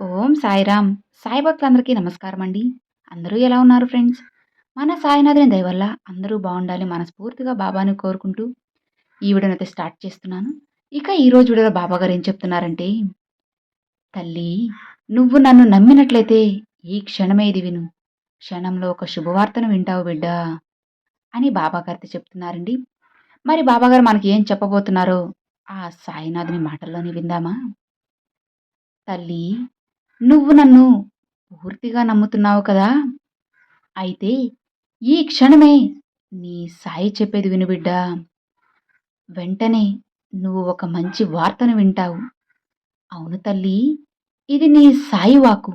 ఓం సాయిరామ్. సాయి భక్తులందరికీ నమస్కారం అండి. అందరూ ఎలా ఉన్నారు ఫ్రెండ్స్? మన సాయినాథుని దయవల్ల అందరూ బాగుండాలి మనస్ఫూర్తిగా బాబాను కోరుకుంటూ ఈ వీడియోని అయితే స్టార్ట్ చేస్తున్నాను. ఇక ఈరోజు రోజు వీడియోలో బాబా గారు ఏం చెప్తున్నారంటే తల్లి నువ్వు నన్ను నమ్మినట్లయితే ఈ క్షణమే ఇది విను. క్షణంలో ఒక శుభవార్తను వింటావు బిడ్డా అని బాబాగారితో చెప్తున్నారండి. మరి బాబాగారు మనకి ఏం చెప్పబోతున్నారో ఆ సాయినాథుని మాటల్లోనే విందామా? తల్లి నువ్వు నన్ను పూర్తిగా నమ్ముతున్నావు కదా? అయితే ఈ క్షణమే నీ సాయి చెప్పేది విను బిడ్డా. వెంటనే నువ్వు ఒక మంచి వార్తను వింటావు. అవును తల్లి ఇది నీ సాయి వాకు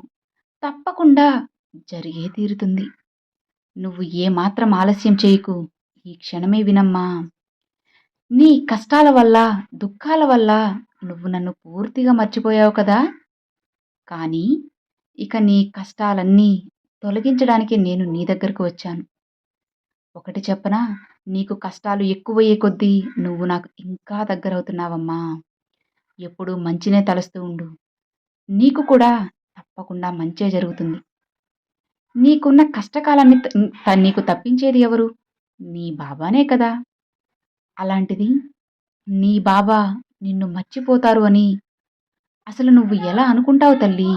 తప్పకుండా జరిగే తీరుతుంది. నువ్వు ఏమాత్రం ఆలస్యం చేయకు. ఈ క్షణమే వినమ్మా. నీ కష్టాల వల్ల దుఃఖాల వల్ల నువ్వు నన్ను పూర్తిగా మర్చిపోయావు కదా? కానీ ఇక నీ కష్టాలన్నీ తొలగించడానికి నేను నీ దగ్గరకు వచ్చాను. ఒకటి చెప్పనా? నీకు కష్టాలు ఎక్కువయ్యే కొద్దీ నువ్వు నాకు ఇంకా దగ్గరవుతున్నావమ్మా. ఎప్పుడు మంచినే తలుస్తూ ఉండు. నీకు కూడా తప్పకుండా మంచే జరుగుతుంది. నీకున్న కష్టకాలాన్ని త- నీకు తప్పించేది ఎవరు? నీ బాబానే కదా. అలాంటిది నీ బాబా నిన్ను మర్చిపోతారు అని అసలు నువ్వు ఎలా అనుకుంటావు తల్లి?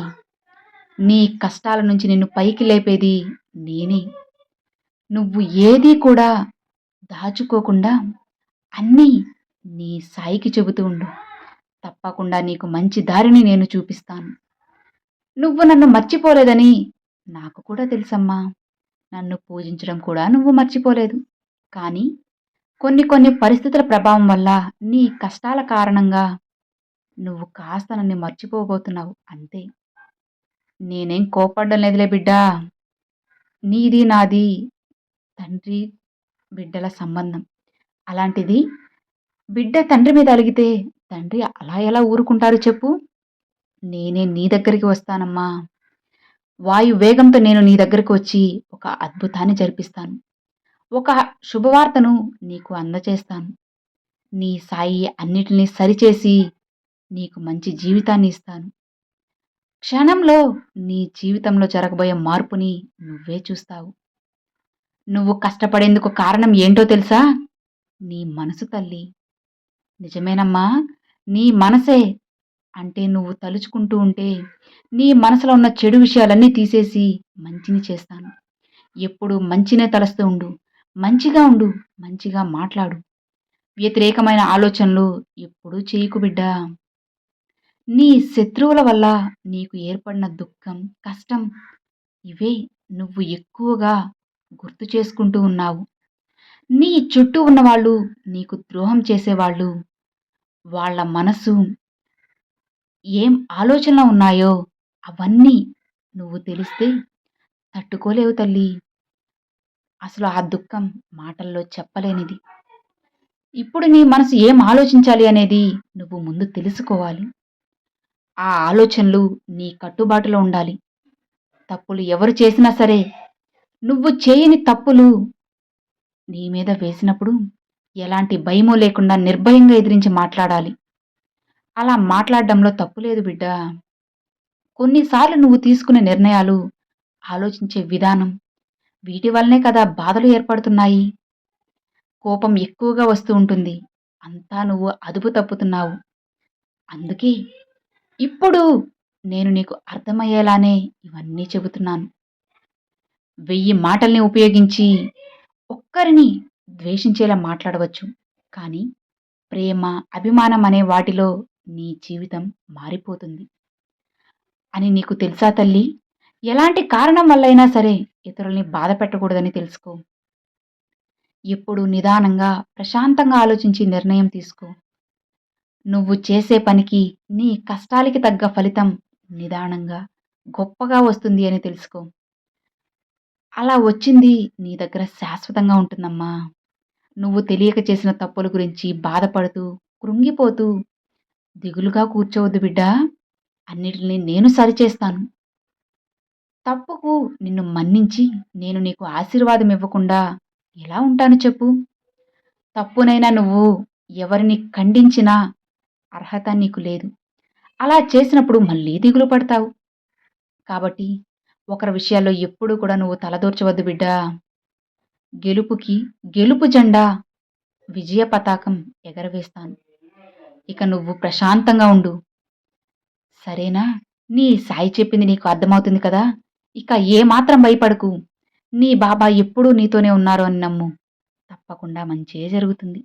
నీ కష్టాల నుంచి నిన్ను పైకి లేపేది నేనే. నువ్వు ఏదీ కూడా దాచుకోకుండా అన్నీ నీ సాయికి చెబుతూ ఉండు. తప్పకుండా నీకు మంచి దారిని నేను చూపిస్తాను. నువ్వు నన్ను మర్చిపోలేదని నాకు కూడా తెలుసమ్మా. నన్ను పూజించడం కూడా నువ్వు మర్చిపోలేదు. కానీ కొన్ని కొన్ని పరిస్థితుల ప్రభావం వల్ల నీ కష్టాల కారణంగా నువ్వు కాస్త నన్ను మర్చిపోబోతున్నావు అంతే. నేనేం కోపడ్డం లేదులే బిడ్డా. నీది నాది తండ్రి బిడ్డల సంబంధం. అలాంటిది బిడ్డ తండ్రి మీద అలిగితే తండ్రి అలా ఎలా ఊరుకుంటారు చెప్పు? నేనే నీ దగ్గరికి వస్తానమ్మా. వాయు వేగంతో నేను నీ దగ్గరికి వచ్చి ఒక అద్భుతాన్ని జరిపిస్తాను. ఒక శుభవార్తను నీకు అందచేస్తాను. నీ సాయి అన్నిటినీ సరిచేసి నీకు మంచి జీవితాన్ని ఇస్తాను. క్షణంలో నీ జీవితంలో జరగబోయే మార్పుని నువ్వే చూస్తావు. నువ్వు కష్టపడేందుకు కారణం ఏంటో తెలుసా? నీ మనసు తల్లి. నిజమేనమ్మా నీ మనసే. అంటే నువ్వు తలుచుకుంటూ ఉంటే నీ మనసులో ఉన్న చెడు విషయాలన్నీ తీసేసి మంచిని చేస్తాను. ఎప్పుడు మంచినే తలస్తూ ఉండు. మంచిగా ఉండు మంచిగా మాట్లాడు. వ్యతిరేకమైన ఆలోచనలు ఎప్పుడూ చేయకు బిడ్డా. నీ శత్రువుల వల్ల నీకు ఏర్పడిన దుఃఖం కష్టం ఇవే నువ్వు ఎక్కువగా గుర్తు చేసుకుంటూ ఉన్నావు. నీ చుట్టూ ఉన్నవాళ్ళు నీకు ద్రోహం చేసేవాళ్ళు వాళ్ళ మనసు ఏం ఆలోచనలు ఉన్నాయో అవన్నీ నువ్వు తెలిస్తే తట్టుకోలేవు తల్లి. అసలు ఆ దుఃఖం మాటల్లో చెప్పలేనిది. ఇప్పుడు నీ మనసు ఏం ఆలోచించాలి అనేది నువ్వు ముందు తెలుసుకోవాలి. ఆ ఆలోచనలు నీ కట్టుబాటులో ఉండాలి. తప్పులు ఎవరు చేసినా సరే నువ్వు చేయని తప్పులు నీ మీద వేసినప్పుడు ఎలాంటి భయమో లేకుండా నిర్భయంగా ఎదిరించి మాట్లాడాలి. అలా మాట్లాడడంలో తప్పు లేదు బిడ్డ. కొన్నిసార్లు నువ్వు తీసుకునే నిర్ణయాలు ఆలోచించే విధానం వీటి వల్లనే కదా బాధలు ఏర్పడుతున్నాయి. కోపం ఎక్కువగా వస్తూ ఉంటుంది. అంతా నువ్వు అదుపు తప్పుతున్నావు. అందుకే ఇప్పుడు నేను నీకు అర్థమయ్యేలానే ఇవన్నీ చెబుతున్నాను. వెయ్యి మాటల్ని ఉపయోగించి ఒక్కరిని ద్వేషించేలా మాట్లాడవచ్చు. కానీ ప్రేమ అభిమానం అనే వాటిలో నీ జీవితం మారిపోతుంది అని నీకు తెలుసా తల్లి? ఎలాంటి కారణం వల్లైనా సరే ఇతరుల్ని బాధ పెట్టకూడదని తెలుసుకో. ఎప్పుడు నిదానంగా ప్రశాంతంగా ఆలోచించి నిర్ణయం తీసుకో. నువ్వు చేసే పనికి నీ కష్టాలకి తగ్గ ఫలితం నిదానంగా గొప్పగా వస్తుంది అని తెలుసుకో. అలా వచ్చింది నీ దగ్గర శాశ్వతంగా ఉంటుందమ్మా. నువ్వు తెలియక చేసిన తప్పుల గురించి బాధపడుతూ కృంగిపోతూ దిగులుగా కూర్చోవద్దు బిడ్డ. అన్నిటిని నేను సరిచేస్తాను. తప్పుకు నిన్ను మన్నించి నేను నీకు ఆశీర్వాదం ఇవ్వకుండా ఎలా ఉంటాను చెప్పు? తప్పునైనా నువ్వు ఎవరిని ఖండించినా అర్హత నీకు లేదు. అలా చేసినప్పుడు మళ్ళీ దిగులు పడతావు. కాబట్టి ఒకరి విషయాల్లో ఎప్పుడూ కూడా నువ్వు తలదూర్చవద్దు బిడ్డా. గెలుపుకి గెలుపు జెండా విజయ పతాకం ఎగరవేస్తాను. ఇక నువ్వు ప్రశాంతంగా ఉండు. సరేనా? నీ సాయి చెప్పింది నీకు అర్థమవుతుంది కదా? ఇక ఏమాత్రం భయపడకు. నీ బాబా ఎప్పుడూ నీతోనే ఉన్నారు అని నమ్ము. తప్పకుండా మంచే జరుగుతుంది.